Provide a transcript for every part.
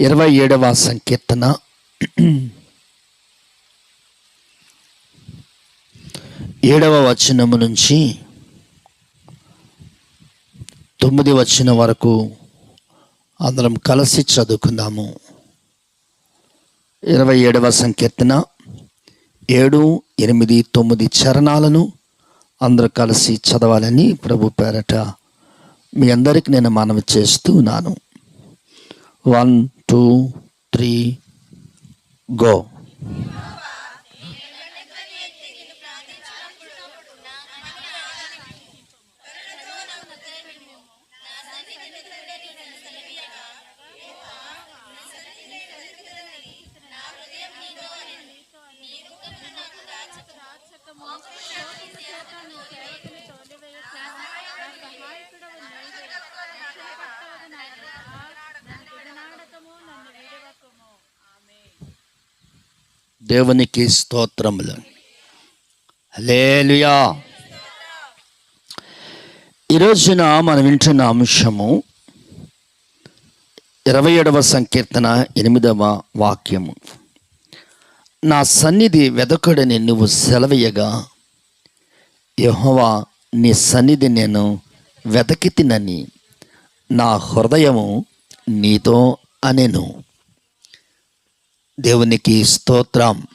ఇరవై ఏడవ సంకీర్తన. ఏడవ వచనము నుంచి తొమ్మిది వచ్చిన వరకు అందరం కలిసి చదువుకుందాము. ఇరవై ఏడవ సంకీర్తన. ఏడు ఎనిమిది తొమ్మిది చరణాలను అందరూ కలిసి చదవాలని ప్రభు పేరట మీ అందరికీ నేను మనవి చేస్తూ ఉన్నాను వన్ two, three, go. దేవునికి స్తోత్రములు. లేలుయా ఈరోజున మనం వింటున్న అంశము ఇరవై ఏడవ సంకీర్తన ఎనిమిదవ వాక్యము. నా సన్నిధి వెదకడని నువ్వు సెలవయ్యగా యహోవా నీ సన్నిధి నేను వెతకితినని నా హృదయము నీతో అనెను. దేవునికి స్తోత్రం.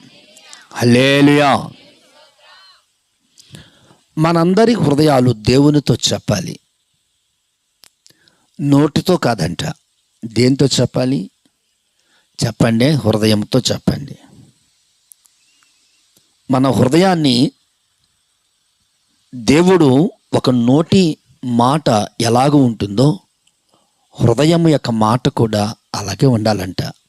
హలేలుయా మనందరి హృదయాలు దేవునితో చెప్పాలి. నోటితో కాదంట దేంతో చెప్పాలి? చెప్పండి హృదయంతో చెప్పండి. మన హృదయాన్ని దేవుడు ఒక నోటి మాట ఎలాగ ఉంటుందో హృదయం యొక్క మాట కూడా అలాగే ఉండాలంట.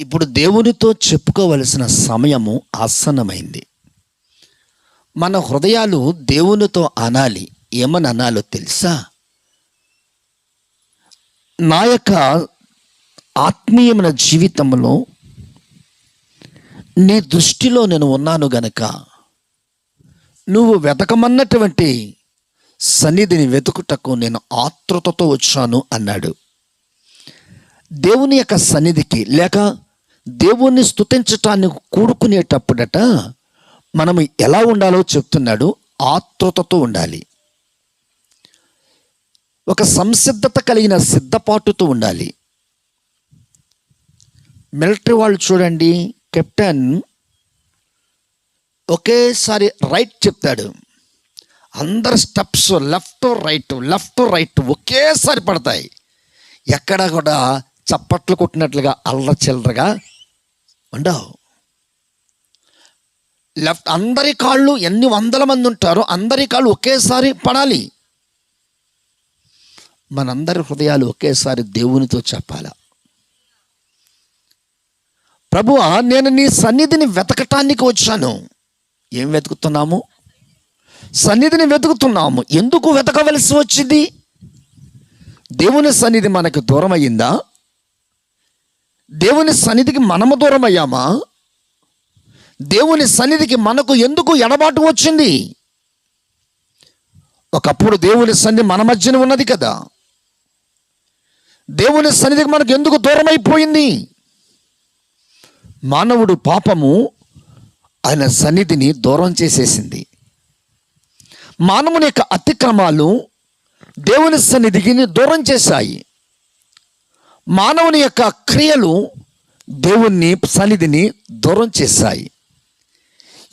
ఇప్పుడు దేవునితో చెప్పుకోవలసిన సమయము ఆసన్నమైంది. మన హృదయాలు దేవునితో అనాలి. ఏమని అనాలో తెలుసా? నా యొక్క ఆత్మీయమైన జీవితంలో నీ దృష్టిలో నేను ఉన్నాను గనక నువ్వు వెతకమన్నటువంటి సన్నిధిని వెతుకుటకు నేను ఆతృతతో వచ్చాను అన్నాడు. దేవుని యొక్క సన్నిధికి లేక దేవుణ్ణి స్తుతించటానికి కూడుకునేటప్పుడట మనం ఎలా ఉండాలో చెప్తున్నాడు ఆతృతతో ఉండాలి. ఒక సంసిద్ధత కలిగిన సిద్ధపాటుతో ఉండాలి. మిలిటరీ వాళ్ళు చూడండి కెప్టెన్ ఒకేసారి రైట్ చెప్తాడు. అందరు steps left right left right ఒకేసారి పడతాయి. ఎక్కడ కూడా చప్పట్లు కొట్టినట్లుగా అల్లచిల్లరగా ఉండవు. లెఫ్ట్ అందరి కాళ్ళు ఎన్ని వందల మంది ఉంటారో అందరి కాళ్ళు ఒకేసారి పడాలి. మనందరి హృదయాలు ఒకేసారి దేవునితో చెప్పాలా. ప్రభువా నేను నీ సన్నిధిని వెతకటానికి వచ్చాను. ఏం వెతుకుతున్నాము? సన్నిధిని వెతుకుతున్నాము. ఎందుకు వెతకవలసి వచ్చింది? దేవుని సన్నిధి మనకు దూరం అయ్యిందా దేవుని సన్నిధికి మనము దూరం అయ్యామా దేవుని సన్నిధికి మనకు ఎందుకు ఎడబాటు వచ్చింది? ఒకప్పుడు దేవుని సన్నిధి మన మధ్యన ఉన్నది కదా. దేవుని సన్నిధికి మనకు ఎందుకు దూరం అయిపోయింది మానవుడు పాపము ఆయన సన్నిధిని దూరం చేసేసింది. మానవుని యొక్క అతిక్రమాలు దేవుని సన్నిధికి దూరం చేశాయి. మానవుని యొక్క క్రియలు దేవుణ్ణి సన్నిధిని దూరం చేశాయి.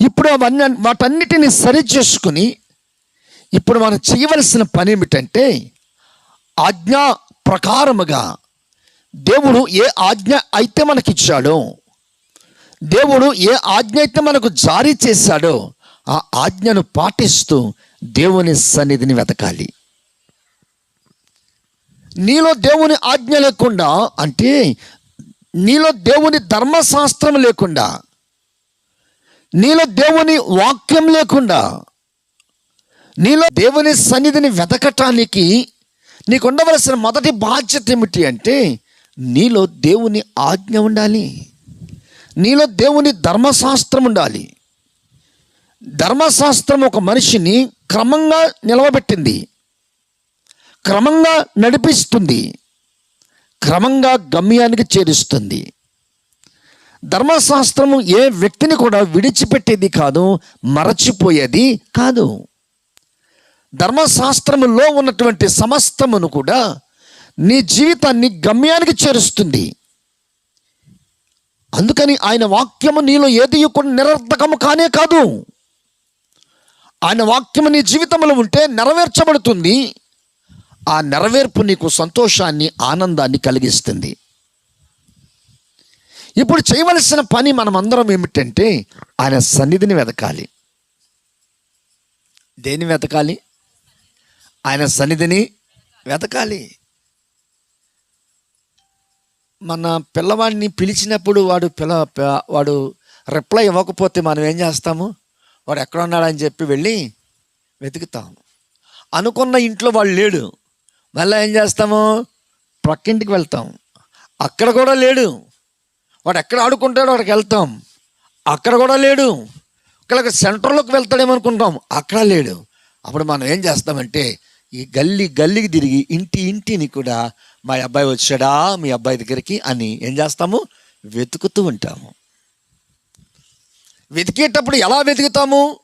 ఇప్పుడు అవన్నీ వాటన్నిటిని సరి చేసుకుని ఇప్పుడు మనం చేయవలసిన పని ఏమిటంటే ఆజ్ఞా ప్రకారముగా దేవుడు ఏ ఆజ్ఞ అయితే మనకిచ్చాడో దేవుడు ఏ ఆజ్ఞ అయితే మనకు జారీ చేశాడో ఆ ఆజ్ఞను పాటిస్తూ దేవుని సన్నిధిని వెతకాలి. నీలో దేవుని ఆజ్ఞ లేకుండా అంటే నీలో దేవుని ధర్మశాస్త్రం లేకుండా నీలో దేవుని వాక్యం లేకుండా నీలో దేవుని సన్నిధిని వెతకటానికి నీకు ఉండవలసిన మొదటి బాధ్యత ఏమిటి అంటే నీలో దేవుని ఆజ్ఞ ఉండాలి. నీలో దేవుని ధర్మశాస్త్రం ఉండాలి. ధర్మశాస్త్రం ఒక మనిషిని క్రమంగా నిలవబెట్టింది. క్రమంగా నడిపిస్తుంది. క్రమంగా గమ్యానికి చేరుస్తుంది. ధర్మశాస్త్రము ఏ వ్యక్తిని కూడా విడిచిపెట్టేది కాదు మరచిపోయేది కాదు. ధర్మశాస్త్రములో ఉన్నటువంటి సమస్తమును కూడా నీ జీవితాన్ని గమ్యానికి చేరుస్తుంది. అందుకని ఆయన వాక్యము నీలో ఏది కూడా నిరర్ధకము కానే కాదు. ఆయన వాక్యము నీ జీవితంలో ఉంటే నెరవేర్చబడుతుంది. ఆ నెరవేర్పు నీకు సంతోషాన్ని ఆనందాన్ని కలిగిస్తుంది. ఇప్పుడు చేయవలసిన పని మనమందరం ఏమిటంటే ఆయన సన్నిధిని వెతకాలి. దేని వెతకాలి? ఆయన సన్నిధిని వెతకాలి. మన పిల్లవాడిని పిలిచినప్పుడు వాడు పిల్ల వాడు రిప్లై ఇవ్వకపోతే మనం ఏం చేస్తాము? వాడు ఎక్కడ ఉన్నాడని చెప్పి వెళ్ళి వెతుకుతాము. అనుకున్న ఇంట్లో వాడు లేడు. మళ్ళీ ఏం చేస్తాము? ప్రక్కింటికి వెళ్తాం. అక్కడ కూడా లేడు. వాడు ఎక్కడ ఆడుకుంటాడో అక్కడికి వెళ్తాం. అక్కడ కూడా లేడు. ఇక్కడ సెంటర్లోకి వెళ్తాడేమనుకుంటాం? అక్కడ లేడు. అప్పుడు మనం ఏం చేస్తామంటే ఈ గల్లీ గల్లీకి తిరిగి ఇంటి ఇంటిని కూడా మా అబ్బాయి వచ్చాడా మీ అబ్బాయి దగ్గరికి అని ఏం చేస్తాము? వెతుకుతూ ఉంటాము. వెతికేటప్పుడు ఎలా వెతుకుతాము?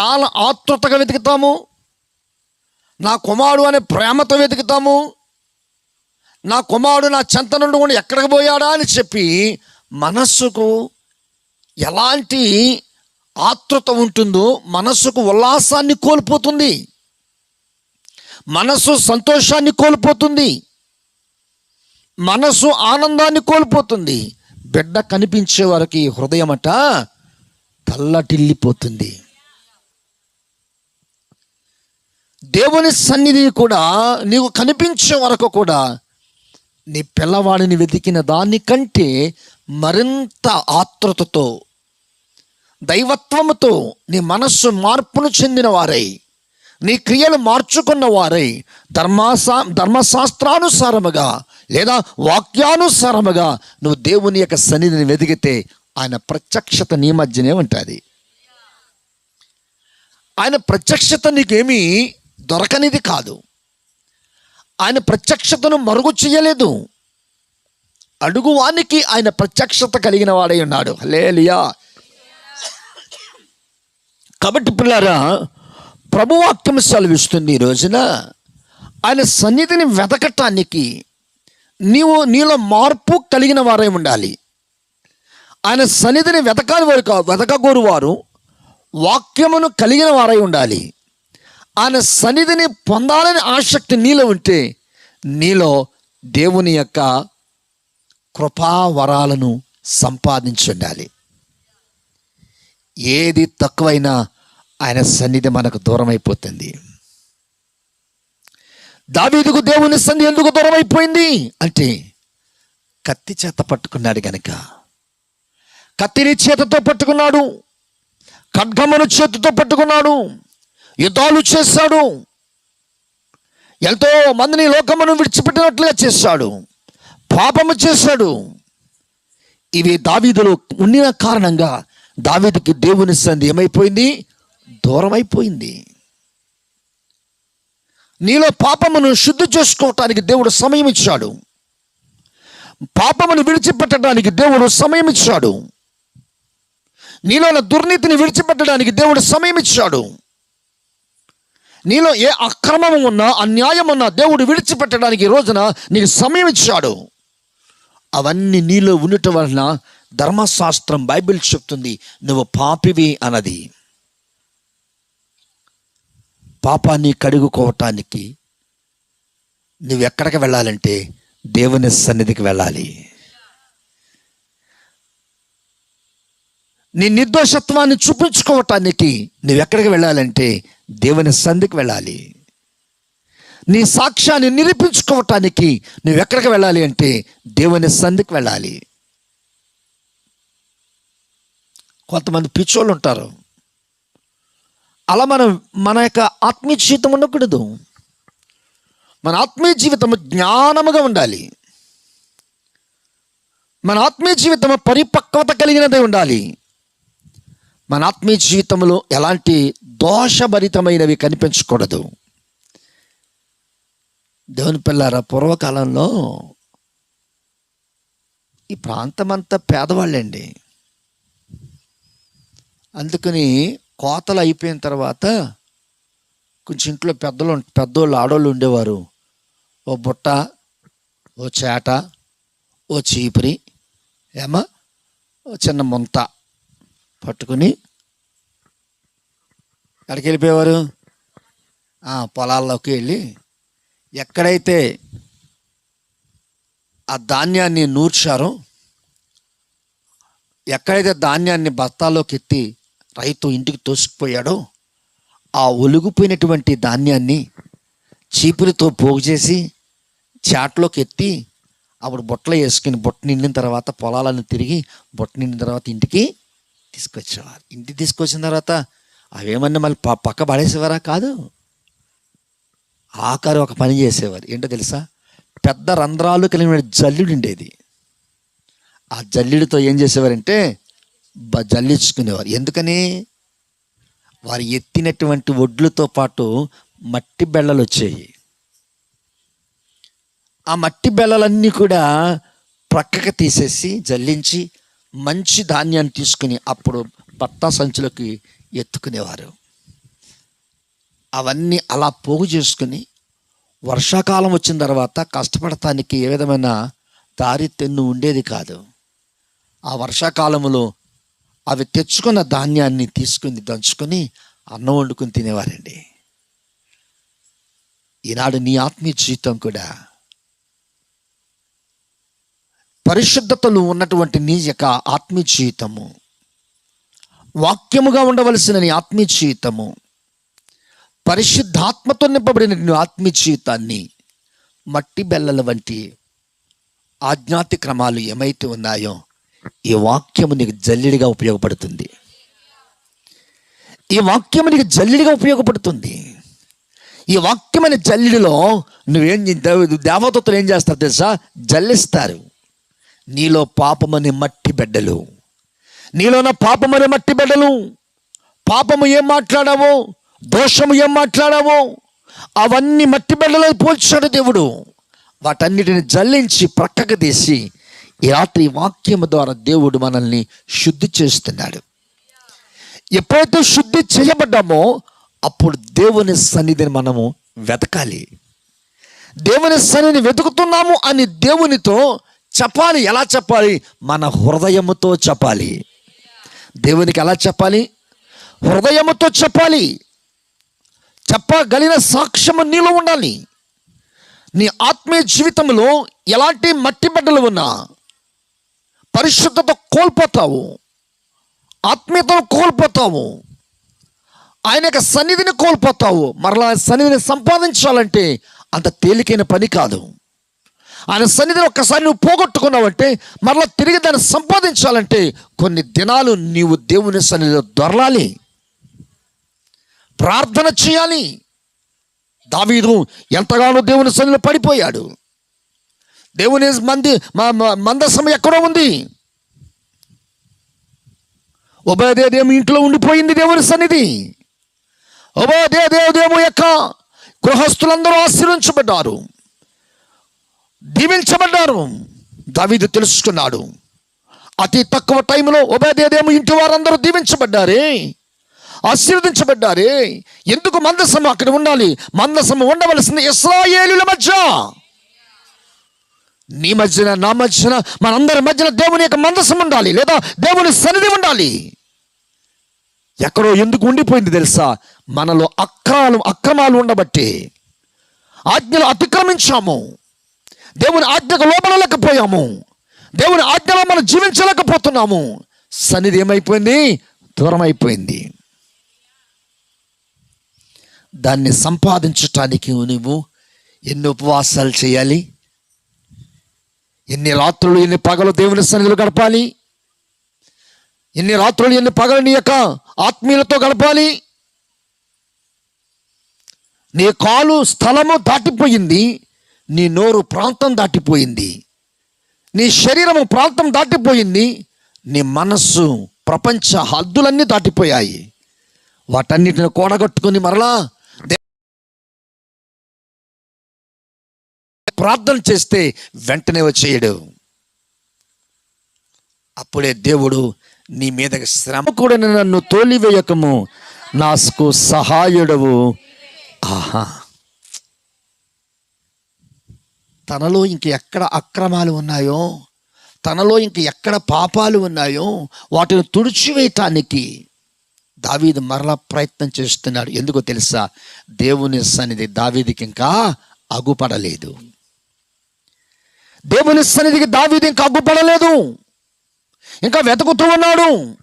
చాలా ఆతృతగా వెతుకుతాము. నా కుమారుడు అనే ప్రేమతో వెతుకుతాము. నా కుమారుడు నా చెంత నుండి కూడా ఎక్కడికి పోయాడా అని చెప్పి మనస్సుకు ఎలాంటి ఆతృత ఉంటుందో మనస్సుకు ఉల్లాసాన్ని కోల్పోతుంది. మనస్సు సంతోషాన్ని కోల్పోతుంది. మనస్సు ఆనందాన్ని కోల్పోతుంది. బిడ్డ కనిపించే వారికి హృదయమట తల్లటిల్లిపోతుంది. దేవుని సన్నిధి కూడా నీకు కనిపించే వరకు కూడా నీ పిల్లవాడిని వెతికిన దానికంటే మరింత ఆతృతతో దైవత్వముతో నీ మనస్సు మార్పును చెందిన వారై నీ క్రియలు మార్చుకున్న వారై ధర్మాసా ధర్మశాస్త్రానుసారముగా లేదా వాక్యానుసారముగా నువ్వు దేవుని యొక్క సన్నిధిని వెతికితే ఆయన ప్రత్యక్షత నీ మధ్యనే ఉంటుంది. ఆయన ప్రత్యక్షత నీకేమీ దొరకనిది కాదు. ఆయన ప్రత్యక్షతను మరుగు చేయలేదు. అడుగువానికి ఆయన ప్రత్యక్షత కలిగిన వాడై ఉన్నాడు. లేలియా కాబట్టి పిల్లారా ప్రభువాక్యం సెలవిస్తుంది ఈ రోజున ఆయన సన్నిధిని వెతకటానికి నీవు నీలో మార్పు కలిగిన వారై ఉండాలి. ఆయన సన్నిధిని వెతకాలి వారు వెతకగోరు వారు వాక్యమును కలిగిన వారై ఉండాలి. ఆయన సన్నిధిని పొందాలని ఆసక్తి నీలో ఉంటే నీలో దేవుని యొక్క కృపావరాలను సంపాదించుండాలి. ఏది తక్కువైనా ఆయన సన్నిధి మనకు దూరం అయిపోతుంది దావీదుకు దేవుని సన్నిధి ఎందుకు దూరం అయిపోయింది అంటే కత్తి చేత పట్టుకున్నాడు గనక. కత్తిని చేతతో పట్టుకున్నాడు. ఖడ్గమును చేతితో పట్టుకున్నాడు. యుద్ధాలు చేశాడు. ఎంతో మందిని లోకమును విడిచిపెట్టినట్లుగా చేశాడు. పాపము చేశాడు. ఇవి దావీదులో ఉండిన కారణంగా దావీదుకి దేవుని సంధి ఏమైపోయింది? దూరమైపోయింది. నీలో పాపమును శుద్ధి చేసుకోవటానికి దేవుడు సమయం ఇచ్చాడు. పాపమును విడిచిపెట్టడానికి దేవుడు సమయం ఇచ్చాడు. నీలో దుర్నీతిని విడిచిపెట్టడానికి దేవుడు సమయం ఇచ్చాడు. నీలో ఏ అక్రమం ఉన్నా అన్యాయం ఉన్నా దేవుడు విడిచిపెట్టడానికి ఈ రోజున నీకు సమయం ఇచ్చాడు. అవన్నీ నీలో ఉండటం వలన ధర్మశాస్త్రం బైబిల్ చెప్తుంది నువ్వు పాపివి అన్నది. పాపాన్ని కడుగుకోవటానికి నువ్వు ఎక్కడికి వెళ్ళాలంటే దేవుని సన్నిధికి వెళ్ళాలి. నీ నిర్దోషత్వాన్ని చూపించుకోవటానికి నువ్వు ఎక్కడికి వెళ్ళాలంటే దేవుని సంధికి వెళ్ళాలి. నీ సాక్ష్యాన్ని నిరూపించుకోవటానికి నువ్వు ఎక్కడికి వెళ్ళాలి అంటే దేవుని సంధికి వెళ్ళాలి. కొంతమంది పిచ్చోళ్ళు ఉంటారు. అలా మనం మన యొక్క ఆత్మీయ జీవితం ఉండకూడదు. మన ఆత్మీయ జీవితం జ్ఞానముగా ఉండాలి. మన ఆత్మీయ జీవితం పరిపక్వత కలిగినదే ఉండాలి. మన ఆత్మీయ జీవితంలో ఎలాంటి దోషభరితమైనవి కనిపించకూడదు. దేవుని పిల్లారా పూర్వకాలంలో ఈ ప్రాంతం అంతా పేదవాళ్ళండి. అందుకని కోతలు అయిపోయిన తర్వాత కొంచెం ఇంట్లో పెద్దలు పెద్దోళ్ళు ఆడోళ్ళు ఉండేవారు. ఓ బుట్ట ఓ చేట ఓ చీపురి ఏమా ఓ చిన్న ముంత. పట్టుకుని ఎక్కడికి వెళ్ళిపోయేవారు? పొలాల్లోకి వెళ్ళి ఎక్కడైతే ఆ ధాన్యాన్ని నూర్చారో ఎక్కడైతే ధాన్యాన్ని బస్తాల్లోకి ఎత్తి రైతు ఇంటికి తోసుకుపోయాడో ఆ ఒలుగుపోయినటువంటి ధాన్యాన్ని చీపులతో పోగు చేసి చాట్లోకి ఎత్తి అప్పుడు బొట్టలు వేసుకుని బుట్ట నిండిన తర్వాత పొలాలను తిరిగి బొట్ట నిండిన తర్వాత ఇంటికి తీసుకొచ్చేవారు ఇంటికి తీసుకొచ్చిన తర్వాత అవేమన్నా మళ్ళీ ప- పక్క పడేసేవారా? కాదు. ఆఖరి ఒక పని చేసేవారు. ఏంటో తెలుసా? పెద్ద రంధ్రాలు కలిగిన జల్లుడు ఉండేది. ఆ జల్లుడితో ఏం చేసేవారంటే బ జల్లించుకునేవారు. ఎందుకని? వారు ఎత్తినటువంటి ఒడ్లతో పాటు మట్టి బెళ్ళలు వచ్చాయి. ఆ మట్టి బెల్లలన్నీ కూడా ప్రక్కకి తీసేసి జల్లించి మంచి ధాన్యాన్ని తీసుకుని అప్పుడు బత్తా సంచులకి ఎత్తుకునేవారు. అవన్నీ అలా పోగు చేసుకుని వర్షాకాలం వచ్చిన తర్వాత కష్టపడటానికి ఏ విధమైన దారి తెన్ను ఉండేది కాదు. ఆ వర్షాకాలంలో అవి తెచ్చుకున్న ధాన్యాన్ని తీసుకుని దంచుకొని అన్నం వండుకొని తినేవారండి. ఈనాడు నీ ఆత్మీయ జీవితం కూడా పరిశుద్ధతలు ఉన్నటువంటి నీ యొక్క ఆత్మీయ జీవితము. వాక్యముగా ఉండవలసిన నీ ఆత్మీయ జీవితము. పరిశుద్ధాత్మతో నింపబడిన నీ ఆత్మీయ జీవితాన్ని మట్టి బెల్లల వంటి ఆజ్ఞాతి క్రమాలు ఏమైతే ఉన్నాయో ఈ వాక్యము నీకు జల్లిడిగా ఉపయోగపడుతుంది. ఈ వాక్యము నీకు జల్లిడిగా ఉపయోగపడుతుంది. ఈ వాక్యమైన జల్లిడిలో నువ్వేం దేవ- ఏం చేస్తారు తెలుసా? జల్లిస్తారు. నీలో పాపమని మట్టి బిడ్డలు. నీలోన పాపమని మట్టి బిడ్డలు. పాపము ఏం మాట్లాడావో దోషము ఏం మాట్లాడావో అవన్నీ మట్టి బిడ్డలో పోల్చాడు దేవుడు. వాటన్నిటిని జల్లించి ప్రక్కకు తీసి ఈ రాత్రి వాక్యము ద్వారా దేవుడు మనల్ని శుద్ధి చేస్తున్నాడు. ఎప్పుడైతే శుద్ధి చేయబడ్డామో అప్పుడు దేవుని సన్నిధిని మనము వెతకాలి. దేవుని సన్నిధిని వెతుకుతున్నాము అని దేవునితో చెప్పాలి. ఎలా చెప్పాలి? మన హృదయముతో చెప్పాలి. దేవునికి ఎలా చెప్పాలి? హృదయముతో చెప్పాలి. చెప్పగలిగిన సాక్ష్యము నీలో ఉండాలి. నీ ఆత్మీయ జీవితంలో ఎలాంటి మట్టి బిడ్డలు ఉన్నా పరిశుద్ధత కోల్పోతావు. ఆత్మీయతను కోల్పోతావు. ఆయన యొక్క సన్నిధిని కోల్పోతావు. మరలా సన్నిధిని సంపాదించాలంటే అంత తేలికైన పని కాదు. ఆయన సన్నిధిని ఒక్కసారి నువ్వు పోగొట్టుకున్నావంటే మరలా తిరిగి దాన్ని సంపాదించాలంటే కొన్ని దినాలు నీవు దేవుని సన్నిధిలో దొరలాలి. ప్రార్థన చేయాలి. దావీదు ఎంతగానో దేవుని సన్నిధిలో పడిపోయాడు. దేవుని మంది మా మందసం ఎక్కడో ఉంది. ఉభయదేదేమో ఇంట్లో ఉండిపోయింది దేవుని సన్నిధి. ఉభయదేదేదేమో యొక్క గృహస్థులందరూ ఆశీర్వించబడ్డారు దీవించబడ్డారు. దావీదు తెలుసుకున్నాడు. అతి తక్కువ టైంలో ఉభయదేదేమో ఇంటి వారందరూ దీవించబడ్డారే. ఆశీర్వదించబడ్డారే. ఎందుకు మందసము అక్కడ ఉండాలి? మందసము ఉండవలసింది ఇస్రాయేలుల మధ్య. నీ మధ్యన నా మధ్యన మనందరి మధ్యన దేవుని యొక్క మందసం ఉండాలి లేదా దేవుని సన్నిధి ఉండాలి. ఎక్కడో ఎందుకు ఉండిపోయింది తెలుసా? మనలో అక్రాలు అక్రమాలు ఉండబట్టి. ఆజ్ఞలు అతిక్రమించాము. దేవుని ఆజ్ఞకు లోపడలేకపోయాము దేవుని ఆజ్ఞలో మనం జీవించలేకపోతున్నాము. సన్నిధి ఏమైపోయింది? దూరం అయిపోయింది దాన్ని సంపాదించటానికి నువ్వు ఎన్ని ఉపవాసాలు చేయాలి? ఎన్ని రాత్రులు ఎన్ని పగలు దేవుని సన్నిధిలో గడపాలి? ఎన్ని రాత్రులు ఎన్ని పగలు నీ యొక్క ఆత్మీయులతో గడపాలి? నీ కాలు స్థలము దాటిపోయింది. నీ నోరు ప్రాంతం దాటిపోయింది. నీ శరీరము ప్రాంతం దాటిపోయింది. నీ మనస్సు ప్రపంచ హద్దులన్నీ దాటిపోయాయి. వాటన్నిటిని కూడగట్టుకుని మరలా ప్రార్థన చేస్తే వెంటనే వచ్చేయడు. అప్పుడే దేవుడు నీ మీద శ్రమ కూడా నన్ను తోలివేయకము. నాకు సహాయుడవు. ఆహా. తనలో ఇంక ఎక్కడ అక్రమాలు ఉన్నాయో తనలో ఇంక ఎక్కడ పాపాలు ఉన్నాయో వాటిని తుడిచివేయటానికి దావీదు మరలా ప్రయత్నం చేస్తున్నాడు. ఎందుకో తెలుసా? దేవుని సన్నిధి దావీదికి ఇంకా అగుపడలేదు. దేవుని సన్నిధికి దావీది ఇంకా అగ్గుపడలేదు ఇంకా వెతుకుతూ ఉన్నాడు.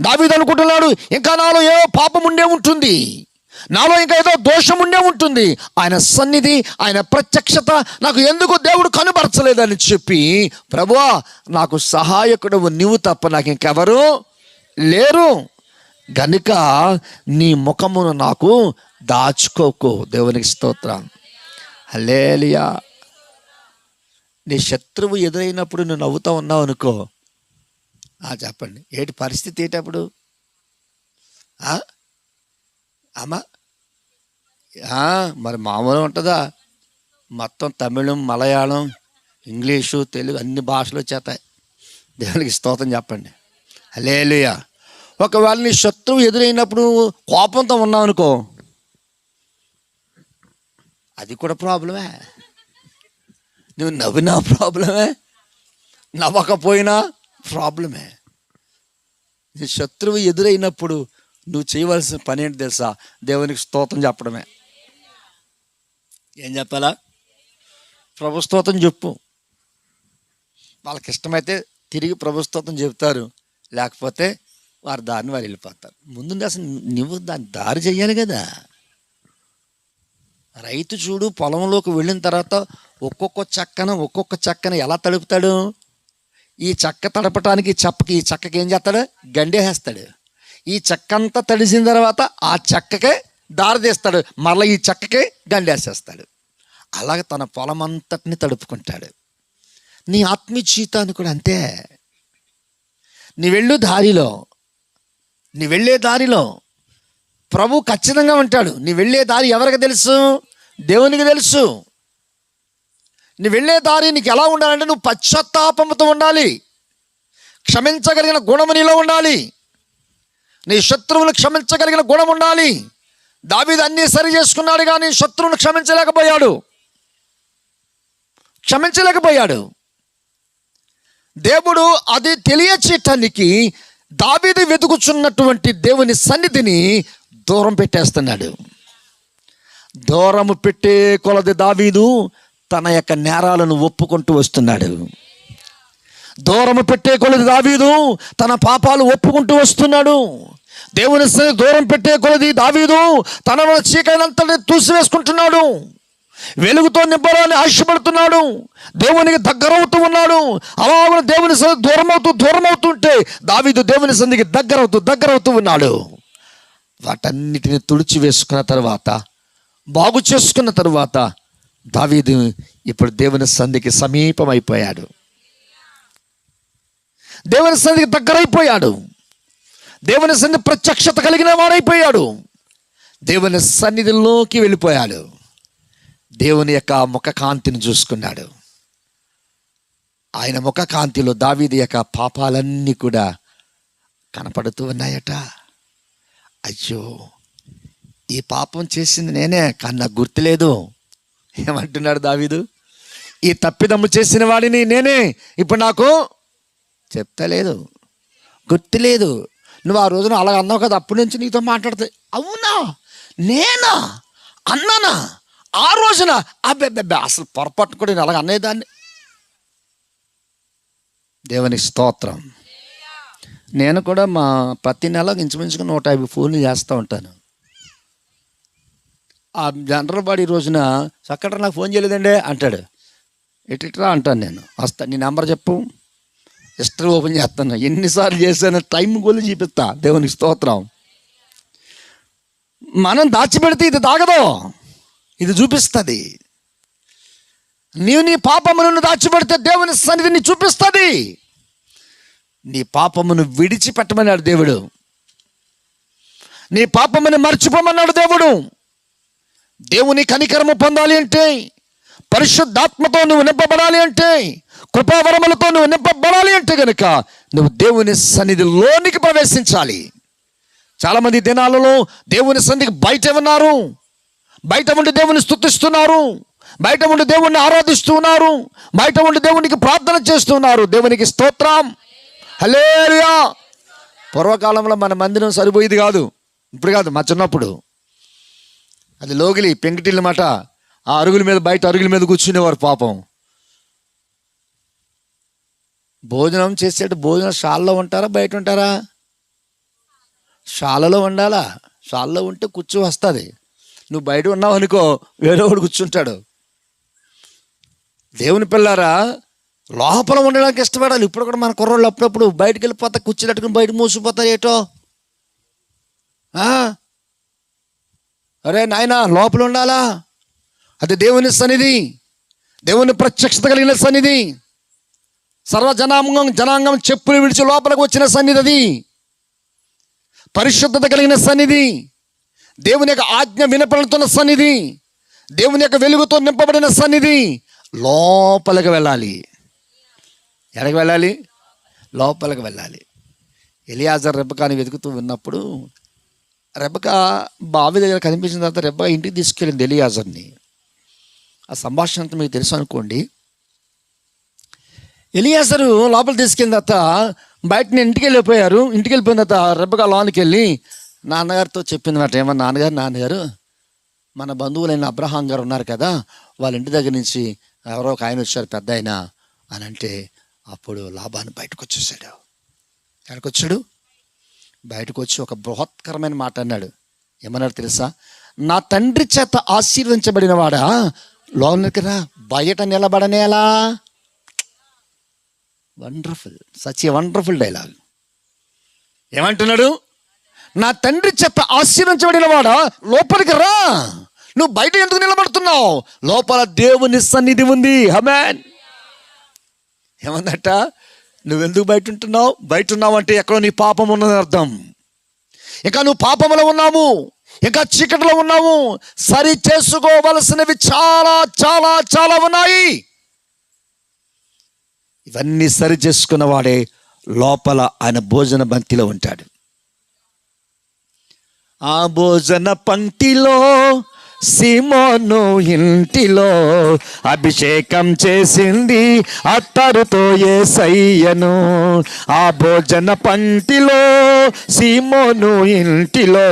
దావీదు అనుకుంటున్నాడు ఇంకా నాలో ఏవో పాపం ఉండే ఉంటుంది. నాలో ఇంకా ఏదో దోషం ఉండే ఉంటుంది. ఆయన సన్నిధి ఆయన ప్రత్యక్షత నాకు ఎందుకు దేవుడు కనుపరచలేదని చెప్పి ప్రభువా నాకు సహాయకుడు నీవు తప్ప నాకు ఇంకెవరు లేరు. గనుక నీ ముఖమును నాకు దాచుకోకు. దేవునికి స్తోత్రం. హలేలియా నీ శత్రువు ఎదురైనప్పుడు నువ్వు నవ్వుతూ ఉన్నావు అనుకో. చెప్పండి. ఏటి పరిస్థితి ఏటప్పుడు ఆ? అమ్మా. మరి మామూలు ఉంటుందా? మొత్తం తమిళం మలయాళం ఇంగ్లీషు తెలుగు అన్ని భాషలు చేతాయి దేవునికి స్తోత్రం చెప్పండి. అలేలుయా ఒకవేళ నీ శత్రువు ఎదురైనప్పుడు కోపంతో ఉన్నావు అనుకో అది కూడా ప్రాబ్లమే. నువ్వు నవ్వినా ప్రాబ్లమే నవ్వకపోయినా ప్రాబ్లమే. నీ శత్రువు ఎదురైనప్పుడు నువ్వు చేయవలసిన పని ఏంటి తెలుసా? దేవునికి స్తోత్రం చెప్పడమే. ఏం చెప్పాలా? ప్రభు స్తోత్రం చెప్పు. వాళ్ళకి ఇష్టమైతే తిరిగి ప్రభు చెబుతారు. చెప్తారు లేకపోతే వారి దారిని వారు వెళ్ళిపోతారు. ముందు అసలు నువ్వు దాన్ని దారి చెయ్యాలి కదా. రైతు చూడు పొలంలోకి వెళ్ళిన తర్వాత ఒక్కొక్క చెక్కన ఒక్కొక్క చెక్కన ఎలా తడుపుతాడు? ఈ చెక్క తడపటానికి చెప్పకి చెక్కకి ఈ చెక్కకి ఏం చేస్తాడు? గండేసేస్తాడు. ఈ చెక్క అంతా తడిసిన తర్వాత ఆ చెక్కకే దారి తీస్తాడు. మరలా ఈ చెక్కకే గండేసేస్తాడు. అలాగ తన పొలం అంతటిని తడుపుకుంటాడు. నీ ఆత్మీయ జీవితాన్ని కూడా అంతే. నీ వెళ్ళు దారిలో. నీ వెళ్ళే దారిలో. ప్రభు ఖచ్చితంగా ఉంటాడు. నీ వెళ్ళే దారి ఎవరికి తెలుసు? దేవునికి తెలుసు. నీ వెళ్ళే దారి నీకు ఎలా ఉండాలంటే నువ్వు పశ్చాత్తాపంతో ఉండాలి. క్షమించగలిగిన గుణము నీలో ఉండాలి. నీ శత్రువులు క్షమించగలిగిన గుణం ఉండాలి. దావీదు అన్నీ సరి చేసుకున్నాడు కానీ శత్రువును క్షమించలేకపోయాడు. క్షమించలేకపోయాడు. దేవుడు అది తెలియచేయటానికి దావీదు వెతుకుచున్నటువంటి దేవుని సన్నిధిని దూరం పెట్టేస్తున్నాడు. దూరము పెట్టే కొలది దావీదు తన యొక్క నేరాలను ఒప్పుకుంటూ వస్తున్నాడు. దూరము పెట్టే కొలది దావీదు తన పాపాలు ఒప్పుకుంటూ వస్తున్నాడు. దేవుని దూరం పెట్టే కొలది దావీదు తనలో చీకైనంతటి తూసివేసుకుంటున్నాడు. వెలుగుతో నింపాలని ఆశపడుతున్నాడు. దేవునికి దగ్గరవుతూ ఉన్నాడు. అలాగే దేవుని సంధి దూరం అవుతూ దూరం అవుతుంటే దావీదు దేవుని సంధికి దగ్గరవుతూ దగ్గరవుతూ ఉన్నాడు. వాటన్నిటిని తుడిచి వేసుకున్న తర్వాత బాగు చేసుకున్న తరువాత దావీదు ఇప్పుడు దేవుని సంధికి సమీపమైపోయాడు. దేవుని సన్నిధికి దగ్గరైపోయాడు. దేవుని సన్నిధి ప్రత్యక్షత కలిగిన వాడైపోయాడు. దేవుని సన్నిధిలోకి వెళ్ళిపోయాడు. దేవుని యొక్క ముఖ కాంతిని చూసుకున్నాడు. ఆయన ముఖ కాంతిలో దావీది యొక్క పాపాలన్నీ కూడా కనపడుతూ ఉన్నాయట. అయ్యో ఈ పాపం చేసింది నేనే కానీ నాకు గుర్తులేదు. ఏమంటున్నాడు దావీదు? ఈ తప్పిదమ్ము చేసిన వాడిని నేనే. ఇప్పుడు నాకు చెప్తలేదు. గుర్తులేదు. నువ్వు ఆ రోజున అలాగ అన్నావు కదా అప్పటి నుంచి నీతో మాట్లాడితే అవునా? నేనా? అన్నానా? ఆ రోజున? అబ్బెబ్బెబ్బే అసలు పొరపాటు కూడా నేను అలాగ అనేదాన్ని. దేవుని స్తోత్రం. నేను కూడా మా ప్రతి నెల ఇంచుమించుగా నూట యాభై ఫోన్లు చేస్తూ ఉంటాను. ఆ జనరల్ బాడీ రోజున సక్కట నాకు ఫోన్ చేయలేదండి అంటాడు. ఎట్లా అంటాను నేను. వస్తా నీ నెంబర్ చెప్పు. హిస్టరీ ఓపెన్ చేస్తాను. ఎన్నిసార్లు చేశాను టైం కూడా చూపిస్తా. దేవునికి స్తోత్రం. మనం దాచిపెడితే ఇది దాగదు ఇది చూపిస్తుంది. నీవు నీ పాపమును దాచిపెడితే దేవుని సన్నిధిని చూపిస్తుంది. నీ పాపమును విడిచిపెట్టమన్నాడు దేవుడు. నీ పాపమును మర్చిపోమన్నాడు దేవుడు. దేవుని కనికరము పొందాలి అంటే పరిశుద్ధాత్మతో నువ్వు నింపబడాలి అంటే కృపావరములతో నువ్వు నింపబడాలి ఉన్నాయంటే గనుక నువ్వు దేవుని సన్నిధిలోనికి ప్రవేశించాలి. చాలామంది దినాలలో దేవుని సన్నిధికి బయట ఉన్నారు. బయట ఉండి దేవుని స్తుతిస్తున్నారు. బయట ఉండి దేవుణ్ణి ఆరాధిస్తున్నారు బయట ఉండి దేవునికి ప్రార్థన చేస్తున్నారు దేవునికి స్తోత్రం. హలేరియా పూర్వకాలంలో మన మందిరం సరిపోయేది కాదు. ఇప్పుడు కాదు మా చిన్నప్పుడు. అది లోగిలి పెంకిటిల్లు మాట ఆ అరుగుల మీద బయట అరుగుల మీద కూర్చునేవారు పాపం. భోజనం చేసేట భోజనం షాల్లో ఉంటారా? బయట ఉంటారా షాలలో ఉండాలా? షాల్లో ఉంటే కూర్చో వస్తుంది. నువ్వు బయట ఉన్నావు అనుకో వేరే వాడు కూర్చుంటాడు. దేవుని పిల్లారా లోపల ఉండడానికి ఇష్టపడాలి. ఇప్పుడు కూడా మన కుర్రోళ్ళు అప్పుడప్పుడు బయటకు వెళ్ళిపోతా కూర్చున్నట్టుకుని బయట మూసిపోతారు ఏటో? అరే నాయనా లోపల ఉండాలా? అది దేవుని సన్నిధి. దేవుని ప్రత్యక్షత కలిగిన సన్నిధి. సర్వ జనాంగం జనాంగం చెప్పులు విడిచి లోపలికి వచ్చిన సన్నిధి అది. పరిశుద్ధత కలిగిన సన్నిధి. దేవుని యొక్క ఆజ్ఞ వినపడుతున్న సన్నిధి. దేవుని యొక్క వెలుగుతో నింపబడిన సన్నిధి. లోపలికి వెళ్ళాలి. ఎక్కడికి వెళ్ళాలి? లోపలికి వెళ్ళాలి. ఎలియాజర్ రెబ్బకాని వెతుకుతూ ఉన్నప్పుడు రెబ్బక బావి దగ్గర కనిపించిన తర్వాత రెబ్బక ఇంటికి తీసుకెళ్ళింది ఎలియాజర్ని. ఆ సంభాషణ అంతా మీకు తెలుసు అనుకోండి. ఎలియాసరు లోపల తీసుకెళ్ళిన తర్వాత బయట ఇంటికి వెళ్ళిపోయారు. ఇంటికి వెళ్ళిపోయిన తర్వాత రెబ్బగా లోనికి వెళ్ళి నాన్నగారితో చెప్పింది మాట. ఏమన్నా నాన్నగారు నాన్నగారు మన బంధువులైన అబ్రహాం గారు ఉన్నారు కదా వాళ్ళ ఇంటి దగ్గర నుంచి ఎవరో ఒక ఆయన వచ్చారు పెద్ద ఆయన అని అంటే అప్పుడు లాభాన్ని బయటకు వచ్చేసాడు. ఎక్కడికి వచ్చాడు? బయటకు వచ్చి ఒక బృహత్కరమైన మాట అన్నాడు. ఏమన్నాడు తెలుసా? నా తండ్రి చేత ఆశీర్వదించబడిన వాడా? లోనికి రా. బయట నిలబడనేలా? Wonderful such a wonderful dialogue ఏమంటున్నాడు? నా తండ్రి చెప్ప ఆశీర్వించబడిన వాడా? లోపలికి రా. నువ్వు బయట ఎందుకు నిలబడుతున్నావు? లోపల దేవుని సన్నిధి ఉంది. హమాన్ ఏమందట? నువ్వెందుకు బయట ఉంటున్నావు? బయట ఉన్నావు అంటే ఎక్కడో నీ పాపం ఉన్నదని అర్థం. ఇంకా నువ్వు పాపంలో ఉన్నావు. ఇంకా చీకటిలో ఉన్నావు. సరి చేసుకోవలసినవి చాలా చాలా చాలా ఉన్నాయి. ఇవన్నీ సరి చేసుకున్న వాడే లోపల ఆయన భోజన బంతిలో ఉంటాడు. ఆ భోజన పంక్తిలో సిమోను ఇంటిలో అభిషేకం చేసింది అత్తరుతో ఏసయ్యను. ఆ భోజన పంక్తిలో సిమోను ఇంటిలో